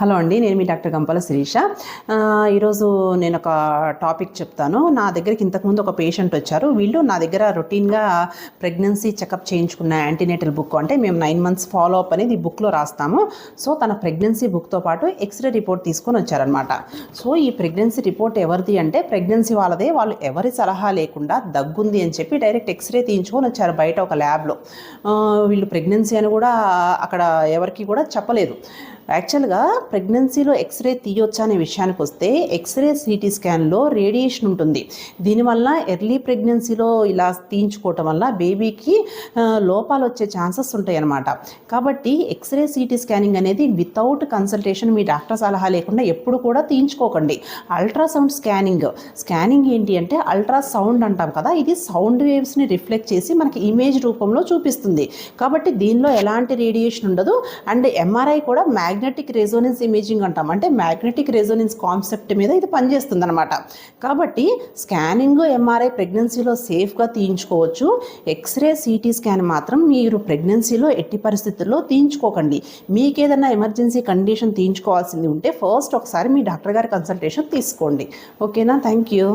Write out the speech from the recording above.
Hello అండి నేను మీ doctor గంపల శిరీష. ఈరోజు నేను ఒక టాపిక్ చెప్తాను. నా దగ్గరికి ఇంతకుముందు ఒక పేషెంట్ వచ్చారు. వీళ్ళు నా దగ్గర రొటీన్గా ప్రెగ్నెన్సీ చెకప్ చేయించుకున్న యాంటీనేటల్ బుక్ అంటే మేము నైన్ మంత్స్ ఫాలో అప్ అనేది బుక్లో రాస్తాము. సో తన ప్రెగ్నెన్సీ బుక్తో పాటు ఎక్స్రే రిపోర్ట్ తీసుకొని వచ్చారనమాట సో ఈ ప్రెగ్నెన్సీ రిపోర్ట్ ఎవరిది అంటే ప్రెగ్నెన్సీ వాళ్ళదే. వాళ్ళు ఎవరి సలహా లేకుండా దగ్గుంది అని చెప్పి డైరెక్ట్ ఎక్స్రే తీయించుకొని వచ్చారు బయట ఒక ల్యాబ్లో. వీళ్ళు ప్రెగ్నెన్సీ అని కూడా అక్కడ ఎవరికి కూడా చెప్పలేదు. యాక్చువల్గా ప్రెగ్నెన్సీలో ఎక్స్రే తీయొచ్చా అనే విషయానికి వస్తే ఎక్స్రే సిటీ స్కాన్లో రేడియేషన్ ఉంటుంది. దీనివల్ల ఎర్లీ ప్రెగ్నెన్సీలో ఇలా తీయించుకోవటం వల్ల బేబీకి లోపాలు వచ్చే ఛాన్సెస్ ఉంటాయి అన్నమాట కాబట్టి ఎక్స్రే సిటీ స్కానింగ్ అనేది వితౌట్ కన్సల్టేషన్ మీ డాక్టర్ సలహా లేకుండా ఎప్పుడు కూడా తీయించుకోకండి. Ultrasound scanning. స్కానింగ్ ఏంటి అంటే అల్ట్రాసౌండ్ అంటాం కదా ఇది సౌండ్ వేవ్స్ని రిఫ్లెక్ట్ చేసి మనకి ఇమేజ్ రూపంలో చూపిస్తుంది. కాబట్టి దీనిలో ఎలాంటి రేడియేషన్ ఉండదు. అండ్ ఎంఆర్ఐ కూడా మ్యాగ్నెటిక్ రెజోనెన్స్ ఇమేజింగ్ అంటాం. అంటే మ్యాగ్నెటిక్ రెజోనెన్స్ కాన్సెప్ట్ మీద ఇది పనిచేస్తుంది అనమాట కాబట్టి స్కానింగ్ ఎంఆర్ఐ ప్రెగ్నెన్సీలో సేఫ్గా తీయించుకోవచ్చు. ఎక్స్రే సిటీ స్కాన్ మాత్రం మీరు ప్రెగ్నెన్సీలో ఎట్టి పరిస్థితుల్లో తీయించుకోకండి. మీకు ఏదైనా ఎమర్జెన్సీ కండిషన్ తీయించుకోవాల్సింది ఉంటే ఫస్ట్ ఒకసారి మీ డాక్టర్ గారి కన్సల్టేషన్ తీసుకోండి. ఓకేనా? Thank you